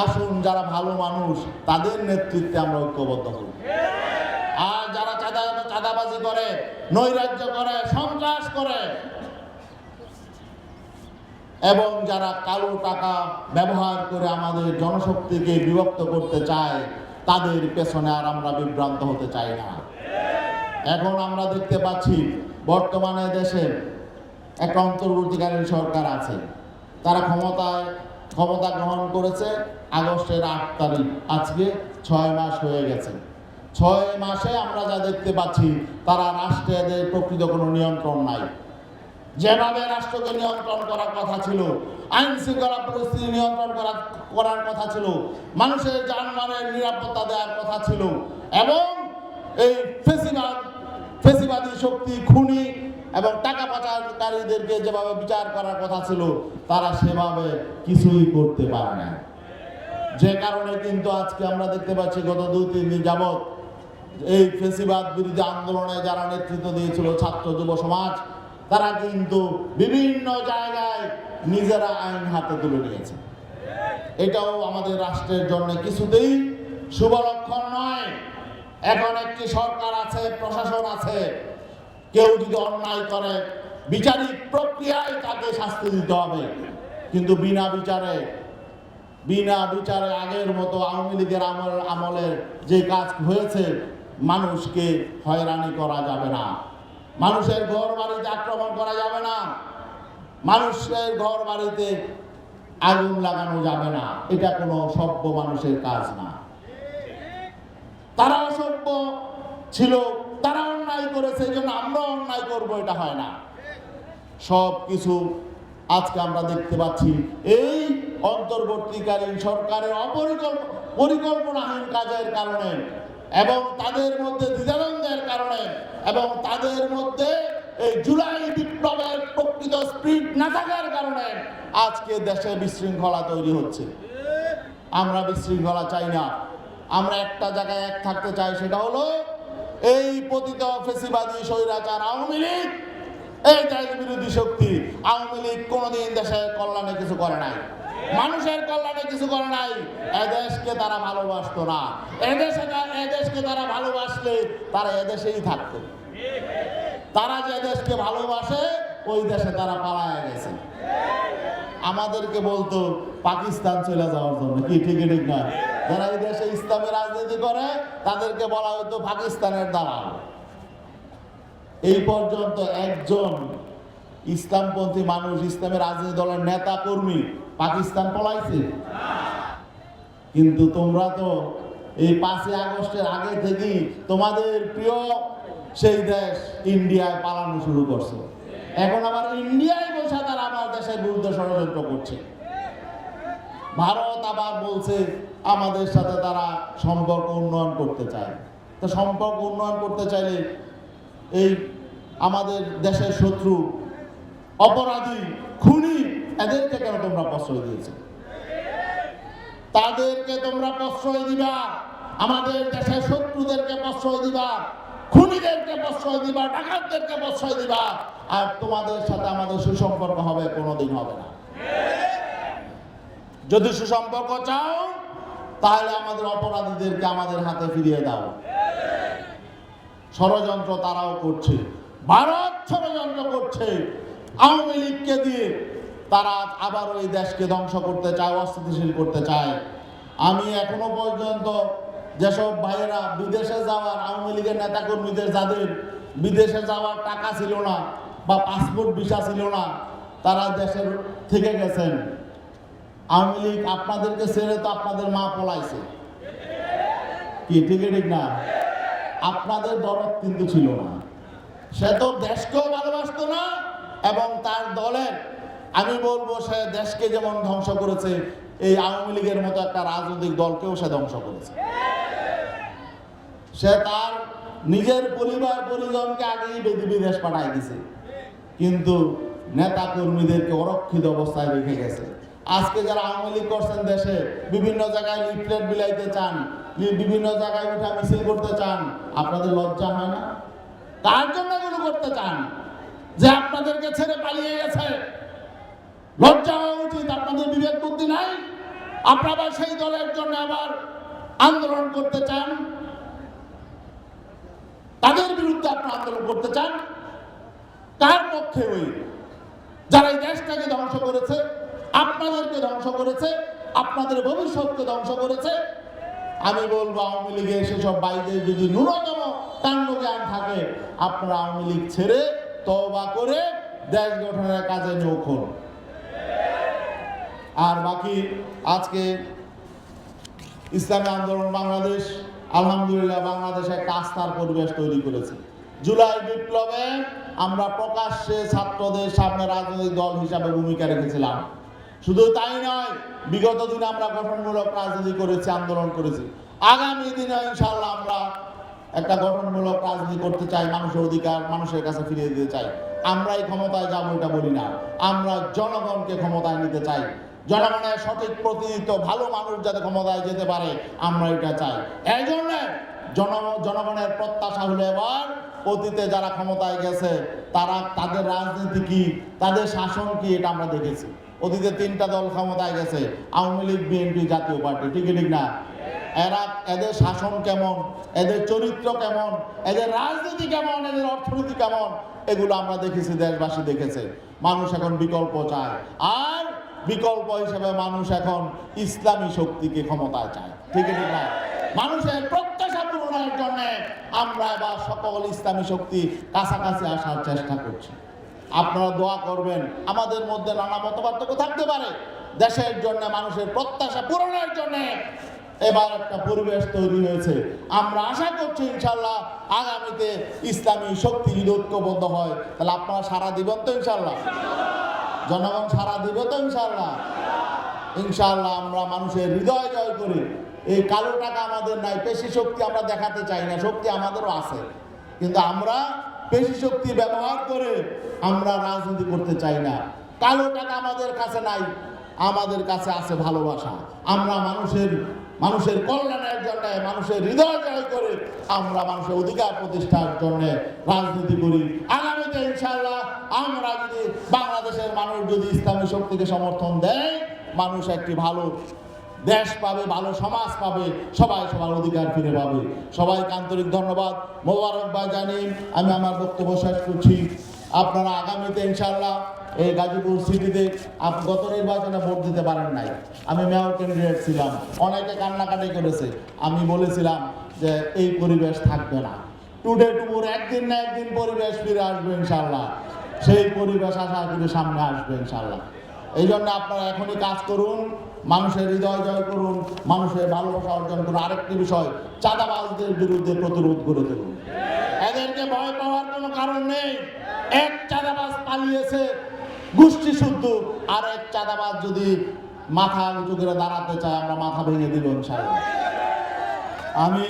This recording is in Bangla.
আসুন, যারা ভালো মানুষ, তাদের নেতৃত্বে আমরা ঐক্যবদ্ধ হই। আর যারা চাঁদা, চাঁদাবাজি করে, নৈরাজ্য করে, সন্ত্রাস করে, এবং যারা কালো টাকা ব্যবহার করে আমাদের জনশক্তিকে বিভক্ত করতে চায়, তাদের পেছনে আর আমরা বিভ্রান্ত হতে চাই না। এখন আমরা দেখতে পাচ্ছি, বর্তমানে দেশে একটা অন্তর্বর্তীকালীন সরকার আছে। তারা ক্ষমতায় ক্ষমতা গ্রহণ করেছে আগস্টের আট তারিখ। আজকে ছয় মাস হয়ে গেছে। ছয় মাসে আমরা যা দেখতে পাচ্ছি, তারা রাষ্ট্রের প্রকৃত কোনো নিয়ন্ত্রণ নাই। যেভাবে রাষ্ট্রকে নিয়ন্ত্রণ করার কথা ছিল, আইন শৃঙ্খলা পরিস্থিতি নিয়ন্ত্রণ করা করার কথা ছিল, মানুষের যানবাহনের নিরাপত্তা দেওয়ার কথা ছিল, এবং এই ফেসিবাদ ফেসিবাদী শক্তি, খুনি এবং টাকা পাচারকারীদেরকে যেভাবে বিচার করার কথা ছিল, তারা সেভাবে কিছুই করতে পারে না যে কারণে কিন্তু আজকে আমরা দেখতে পাচ্ছি, গত দুই, তিন দিন যাবৎ এই ফেসিবাদ বিরোধী আন্দোলনে যারা নেতৃত্ব দিয়েছিল ছাত্র যুব সমাজ, তারা কিন্তু বিভিন্ন জায়গায় নিজেরা আইন হাতে তুলে নিয়েছে। এটাও আমাদের রাষ্ট্রের জন্য কিছুতেই শুভ লক্ষণ নয়। এখন একটি সরকার আছে, প্রশাসন আছে কেউ যদি অন্যায় করে, বিচারিক প্রক্রিয়ায় তাকে শাস্তি দিতে হবে। কিন্তু বিনা বিচারে বিনা বিচারে আগের মতো আওয়ামী লীগের আমল, আমলের যে কাজ হয়েছে, মানুষকে হয়রানি করা যাবে না। মানুষের ঘর বাড়িতে আক্রমণ করা যাবে না। মানুষের ঘর বাড়িতে আগুন লাগানো যাবে না। এটা কোনো সভ্য মানুষের কাজ না। তারা অসভ্য ছিল তারা অন্যায় করেছে এই জন্য আমরা অন্যায় করব, এটা হয় না। সব কিছু আজকে আমরা দেখতে পাচ্ছি, এই অন্তর্বর্তীকালীন সরকারের অপরিকল্প, পরিকল্পনাহীন কাজের কারণে এবং তাদের মধ্যে দ্বিধানন্দের কারণে এবং তাদের মধ্যে এই জুলাই বিপ্লবের প্রকৃত স্পিড না থাকার কারণে আজকে দেশে বিশৃঙ্খলা তৈরি হচ্ছে। আমরা বিশৃঙ্খলা চাই না। আমরা একটা জায়গায় এক থাকতে চাই, সেটা হলো এই পতিত ফেসিবাদী স্বৈরাচার আওয়ামী লীগ এই বিরোধী শক্তি। আওয়ামী লীগ কোনোদিন দেশের কল্যাণে কিছু করে নাই। মানুষের কল্যাণে কিছু করে নাই। এদেশকে তারা ভালোবাসতো না। এদেশে এদেশকে তারা ভালোবাসলে তারা এদেশেই থাকতো। তারা যে দেশকে ভালোবাসে, ওই দেশে তারা পালায় গেছে। আমাদেরকে বলতো, পাকিস্তান চলে যাওয়ার জন্য। কি ঠিক ঠিক না? যারা এই দেশে ইসলামী রাজনীতি করে, তাদেরকে বলা হতো পাকিস্তানের দালাল। এই পর্যন্ত একজন ইসলামপন্থী মানুষ ইসলামের রাজনীতি দলের নেতা, কর্মী পাকিস্তান পলাইছে। কিন্তু তোমরা তো এই পাঁচই আগস্টের আগে থেকেই তোমাদের প্রিয় সেই দেশ ইন্ডিয়ায় পালানো শুরু করছে। এখন আবার ইন্ডিয়ায় বসে তারা আমার দেশের বিরুদ্ধে ষড়যন্ত্র করছে। ভারত আবার বলছে আমাদের সাথে তারা সম্পর্ক উন্নয়ন করতে চায়। তো সম্পর্ক উন্নয়ন করতে চাইলে এই আমাদের দেশের শত্রু, অপরাধী, খুনি, এদেরকে কেন তোমরা প্রশ্রয় দিয়েছ? তাদেরকে তোমরা প্রশ্রয় দিবা। আমাদের দেশের শত্রুদেরকে প্রশ্রয় দিবা। খুনিদেরকে প্রশ্রয় দিবা। ডাকাতদেরকে প্রশ্রয় দিবা। আর তোমাদের সাথে আমাদের সুসম্পর্ক হবে, কোনোদিন হবে না। যদি সুসম্পর্ক চাও, তাহলে আমাদের অপরাধীদেরকে আমাদের হাতে ফিরিয়ে দাও। ষড়যন্ত্র তারাও করছে। ভারত ষড়যন্ত্র করছে। আওয়ামী লীগকে দিয়ে তারা আবার ওই দেশকে ধ্বংস করতে চায়, অস্থিতিশীল করতে চায়। আমি এখনও পর্যন্ত যেসব ভাইয়েরা বিদেশে যাওয়ার, আওয়ামী লীগের নেতাকর্মীদের যাদের বিদেশে যাওয়ার টাকা ছিল না বা পাসপোর্ট ভিসা ছিল না, তারা দেশের থেকে গেছেন। আওয়ামী লীগ আপনাদেরকে ছেড়ে তো আপনাদের মা পলাইছে। কি, ঠিক ঠিক না? আপনাদের দরদ কিন্তু ছিল না। সে তো দেশকেও ভালোবাসতো না এবং তার দলের, আমি বলব সে দেশকে যেমন ধ্বংস করেছে, এই আওয়ামী লীগের মতো একটা রাজনৈতিক দলকেও সে ধ্বংস করেছে। সে তার নিজের পরিবার, পরিজনকে আগেই বেদি বিদেশ পাঠাই দিছে। কিন্তু নেতা কর্মীদেরকে অরক্ষিত অবস্থায় রেখে গেছে। আজকে যারা আওয়ামী লীগ করছেন দেশে, বিভিন্ন জায়গায় লিফলেট বিলাইতে চান বিভিন্ন জায়গায় উঠা মিছিল করতে চান, আপনাদের লজ্জা হয় না? তার জন্য এগুলো করতে চান? যে আপনাদেরকে ছেড়ে পালিয়ে গেছে। লজ্জা হওয়া উচিত, আপনাদের বিবেক বুদ্ধি নাই? আপনারা সেই দলের জন্য আবার আন্দোলন করতে চান? তাদের বিরুদ্ধে আপনারা আন্দোলন করতে চান? কার পক্ষে ওই? যারা এই দেশটাকে ধ্বংস করেছে আপনাদেরকে ধ্বংস করেছে, আপনাদের ভবিষ্যৎকে ধ্বংস করেছে। আমি বলব, আওয়ামী লীগের সেসব বাইরে যদি ন্যূনতম কাণ্ড জ্ঞান থাকে, আপনারা আওয়ামী লীগ ছেড়ে তওবা করে দেশ গঠনের কাজে নৌখন আর বাকি, আজকে ইসলামী আন্দোলন বাংলাদেশ, আলহামদুলিল্লাহ বাংলাদেশে একটা আস্থার পরিবেশ তৈরি করেছে। জুলাই বিপ্লবে আমরা প্রকাশ্যে ছাত্রদের সামনে রাজনৈতিক দল হিসাবে ভূমিকা রেখেছিলাম। শুধু তাই নয়, বিগত দিনে আমরা গঠনমূলক রাজনীতি করেছি, আন্দোলন করেছি। আগামী দিনে ইনশাল্লাহ আমরা একটা গঠনমূলক রাজনীতি করতে চাই, মানুষের অধিকার মানুষের কাছে ফিরিয়ে দিতে চাই। আমরাই ক্ষমতায় যাব এটা বলি না। আমরা জনগণকে ক্ষমতায় নিতে চাই। জনগণের সঠিক প্রতিনিধিত্ব, ভালো মানুষ যাতে ক্ষমতায় যেতে পারে, আমরা এটা চাই। এই জন্য জন, জনগণের প্রত্যাশা হলো এবার অতীতে যারা ক্ষমতায় গেছে, তারা, তাদের রাজনীতি কি, তাদের শাসন কি, এটা আমরা দেখেছি। অতীতে তিনটা দল ক্ষমতায় গেছে, আওয়ামী লীগ, বিএনপি জাতীয় পার্টি ঠিক ঠিক না? এরা, এদের শাসন কেমন? এদের চরিত্র কেমন? এদের রাজনীতি কেমন? এদের অর্থনীতি কেমন? এগুলো আমরা দেখেছি, দেশবাসী দেখেছে। মানুষ এখন বিকল্প চায়। আর বিকল্প হিসেবে মানুষ এখন ইসলামী শক্তিকে ক্ষমতায় চায়। ঠিক ঠিক না? মানুষের প্রত্যাশা পূরণের জন্য আমরা এবার সকল ইসলামী শক্তি কাছাকাছি আসার চেষ্টা করছি। আপনারা দোয়া করবেন। আমাদের মধ্যে নানা মতপার্থক্য থাকতে পারে। দেশের জন্য, মানুষের প্রত্যাশা পূরণের জন্য এবার একটা পরিবেশ তৈরি হয়েছে। আমরা আশা করছি ইনশাল্লাহ আগামীতে ইসলামী শক্তি যদি ঐক্যবদ্ধ হয়, তাহলে আপনারা সারা দিবেন তো ইনশাল্লাহ জনগণ সারা দিবে তো ইনশাল্লাহ ইনশাল্লাহ আমরা মানুষের হৃদয় জয় করি। এই কালো টাকা আমাদের নাই, পেশি শক্তি আমরা দেখাতে চাই না, শক্তি আমাদেরও আছে। কিন্তু আমরা পেশি শক্তি ব্যবহার করে আমরা রাজনীতি করতে চাই না। কালো টাকা আমাদের কাছে নাই, আমাদের কাছে আছে ভালোবাসা। আমরা মানুষের মানুষের কল্যাণের জন্য, মানুষের হৃদয় জয় করে আমরা মানুষের অধিকার প্রতিষ্ঠার জন্য রাজনীতি করি। আগামীতে ইনশাল্লাহ আমরা যদি বাংলাদেশের মানুষ যদি ইসলামী শক্তিকে সমর্থন দেয়, মানুষ একটি ভালো দেশ পাবে, ভালো সমাজ পাবে, সবাই সবার অধিকার ফিরে পাবে। সবাইকে আন্তরিক ধন্যবাদ। মোবারকবাদ জানি আমি আমার বক্তব্য শেষ করছি। আপনারা আগামীতে ইনশাল্লাহ এই গাজীপুর সিটিতে গত নির্বাচনে ভোট দিতে পারেন নাই। আমি মেয়র ক্যান্ডিডেট ছিলাম। অনেকে কান্নাকাটি করেছে। আমি বলেছিলাম যে এই পরিবেশ থাকবে না। টুডে টুমুর একদিন না একদিন পরিবেশ ফিরে আসবে ইনশাল্লাহ সেই পরিবেশ আশা করি সামনে আসবে ইনশাল্লাহ এই জন্য আপনারা এখনই কাজ করুন, মানুষের হৃদয় জয় করুন, মানুষের ভালোবাসা অর্জন করুন। আরেকটি বিষয়, চাঁদাবাজদের বিরুদ্ধে প্রতিরোধ করে তুলুন। এদেরকে ভয় পাওয়ার কোনো কারণ নেই। এক চাঁদাবাজ পালিয়েছে, গোষ্ঠী শুদ্ধ, আর এক চাঁদাবাজ যদি মাথা উঁচু করে দাঁড়াতে চায়, আমরা মাথা ভেঙে দিব আমি